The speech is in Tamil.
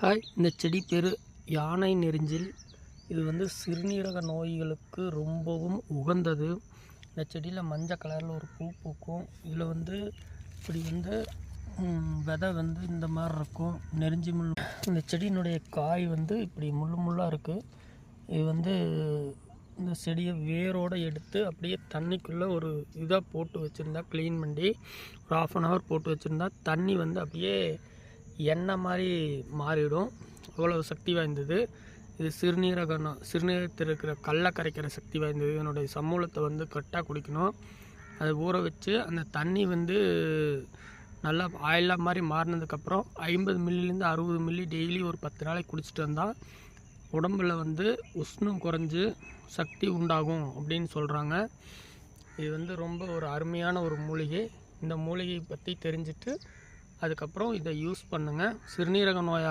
ஹாய் இந்த செடி பேர் யானை நெரிஞ்சில். இது வந்து சிறுநீரக நோய்களுக்கு ரொம்பவும் உகந்தது. இந்த செடியில் மஞ்சள் கலரில் ஒரு பூ பூக்கும். இதில் வந்து இப்படி வந்து விதை வந்து இந்த மாதிரி இருக்கும். நெறிஞ்சி முள் இந்த செடியினுடைய காய் வந்து இப்படி முள்ளு முள்ளாக இருக்குது இது வந்து இந்த செடியை வேரோடு எடுத்து அப்படியே தண்ணிக்குள்ளே ஒரு இதாக போட்டு வச்சுருந்தா க்ளீன் பண்ணி ஒரு ஆஃப் அன் ஹவர் போட்டு வச்சுருந்தா தண்ணி வந்து அப்படியே எண்ணெய் மாதிரி மாறிடும். அவ்வளோ சக்தி வாய்ந்தது? இது சிறுநீரகம் சிறுநீரகத்தில் இருக்கிற கல்லை கரைக்கிற சக்தி வாய்ந்தது. இதனுடைய சமூலத்தை வந்து கரெக்டாக குடிக்கணும். அதை ஊற வச்சு அந்த தண்ணி வந்து நல்லா ஆயிலாக மாதிரி மாறினதுக்கப்புறம் ஐம்பது மில்லிலேருந்து அறுபது மில்லி டெய்லி ஒரு பத்து நாளைக்கு குடிச்சிட்டு வந்தால் உடம்புல வந்து உஷ்ணம் குறைஞ்சி சக்தி உண்டாகும் அப்படின்னு சொல்கிறாங்க இது வந்து ரொம்ப ஒரு அருமையான ஒரு மூலிகை. இந்த மூலிகையை பற்றி தெரிஞ்சுட்டு அதுக்கப்புறம் இதை யூஸ் பண்ணுங்கள் சிறுநீரக நோயா